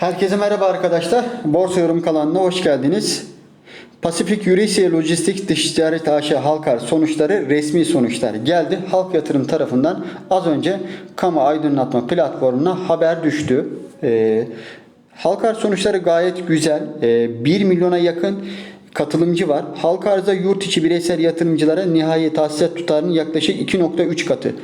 Herkese merhaba arkadaşlar. Borsa Yorum kanalına hoş geldiniz. Pasifik Eurasiya Lojistik Dış Ticaret AŞ Halkar sonuçları resmi sonuçlar geldi. Halk Yatırım tarafından az önce kamu aydınlatma platformuna haber düştü. Ee, Halkar sonuçları gayet güzel. Ee, 1 milyona yakın katılımcı var. Halk arzda yurt içi bireysel yatırımcılara nihai tahsilat tutarının yaklaşık 2.3 katı.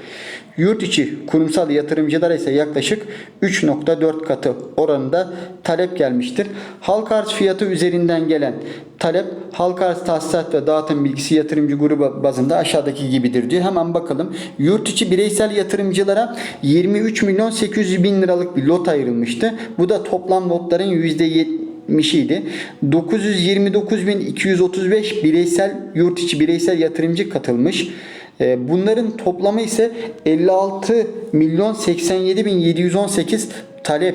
Yurt içi kurumsal yatırımcılara ise yaklaşık 3.4 katı oranında talep gelmiştir. Halk arz fiyatı üzerinden gelen talep halk arz tahsisat ve dağıtım bilgisi yatırımcı grubu bazında aşağıdaki gibidir diyor. Hemen bakalım. Yurt içi bireysel yatırımcılara 23 milyon 800 bin liralık bir lot ayrılmıştı. Bu da toplam lotların %70 idi. 929.235 bireysel yurt içi bireysel yatırımcı katılmış. Ee, Bunların toplamı ise 56 milyon 87 bin 718 talep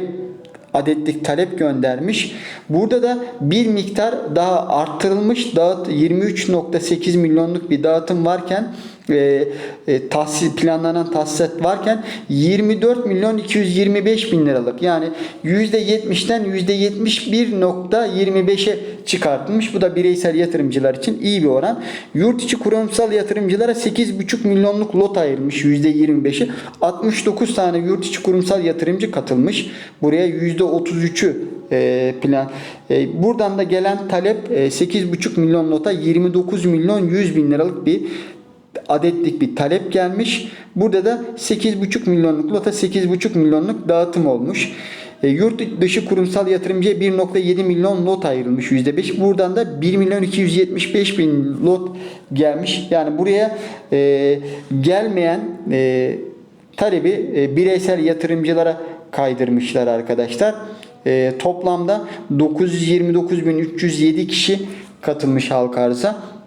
adetlik talep göndermiş. Burada da bir miktar daha arttırılmış dağıt 23.8 milyonluk bir dağıtım varken e, e, tahsis planlanan tahsisat varken 24 milyon 225 bin liralık yani %70'den %71.25'e çıkartılmış. Bu da bireysel yatırımcılar için iyi bir oran. Yurt içi kurumsal yatırımcılara 8,5 milyonluk lot ayrılmış %25'i. 69 tane yurt içi kurumsal yatırımcı katılmış. Buraya %33'ü e, plan. E, buradan da gelen talep e, 8,5 milyon lota 29 milyon 100 bin liralık bir adetlik bir talep gelmiş. Burada da 8,5 milyonluk lota 8,5 milyonluk dağıtım olmuş. E, yurt dışı kurumsal yatırımcıya 1.7 milyon lot ayrılmış %5. Buradan da 1 milyon 275 bin lot gelmiş. Yani buraya e, gelmeyen e, talebi e, bireysel yatırımcılara kaydırmışlar arkadaşlar. E, toplamda 929.307 kişi katılmış halk arıza.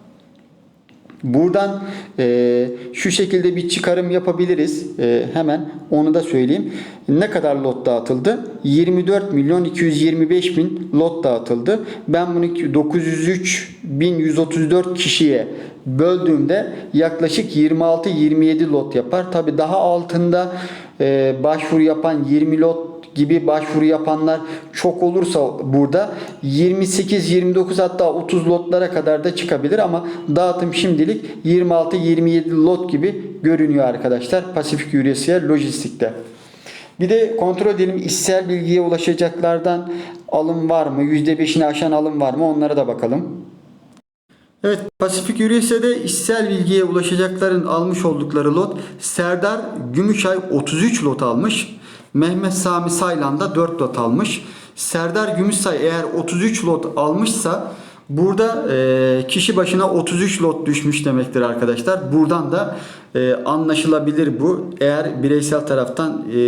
Buradan e, şu şekilde bir çıkarım yapabiliriz. E, hemen onu da söyleyeyim. Ne kadar lot dağıtıldı? 24 milyon 225 bin lot dağıtıldı. Ben bunu 903 bin 134 kişiye böldüğümde yaklaşık 26-27 lot yapar. Tabi daha altında e, başvuru yapan 20 lot gibi başvuru yapanlar çok olursa burada 28 29 hatta 30 lotlara kadar da çıkabilir ama dağıtım şimdilik 26 27 lot gibi görünüyor arkadaşlar Pasifik Eurasya Lojistik'te. Bir de kontrol edelim işsel bilgiye ulaşacaklardan alım var mı? %5'ini aşan alım var mı? Onlara da bakalım. Evet, Pasifik Eurasia'da işsel bilgiye ulaşacakların almış oldukları lot Serdar Gümüşay 33 lot almış. Mehmet Sami Saylan da 4 lot almış. Serdar Gümüşsay eğer 33 lot almışsa burada e, kişi başına 33 lot düşmüş demektir arkadaşlar. Buradan da e, anlaşılabilir bu. Eğer bireysel taraftan e,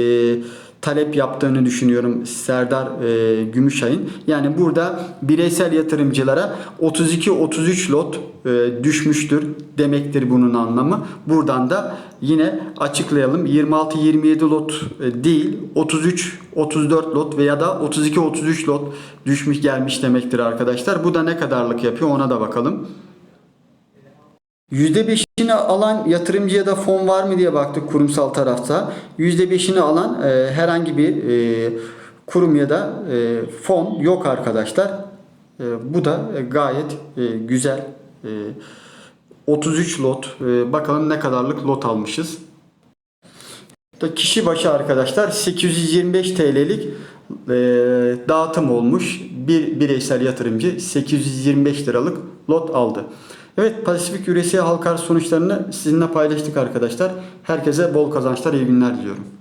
talep yaptığını düşünüyorum Serdar e, Gümüşay'ın. Yani burada bireysel yatırımcılara 32-33 lot e, düşmüştür demektir bunun anlamı. Buradan da yine açıklayalım. 26-27 lot e, değil 33-34 lot veya da 32-33 lot düşmüş gelmiş demektir arkadaşlar. Bu da ne kadarlık yapıyor ona da bakalım. %5'ini alan yatırımcıya da fon var mı diye baktık kurumsal tarafta. %5'ini alan e, herhangi bir e, kurum ya da e, fon yok arkadaşlar. E, bu da e, gayet e, güzel. E, 33 lot. E, bakalım ne kadarlık lot almışız. Da kişi başı arkadaşlar 825 TL'lik e, dağıtım olmuş. Bir bireysel yatırımcı 825 liralık lot aldı. Evet Pasifik Eurasya halka arz sonuçlarını sizinle paylaştık arkadaşlar. Herkese bol kazançlar, iyi günler diliyorum.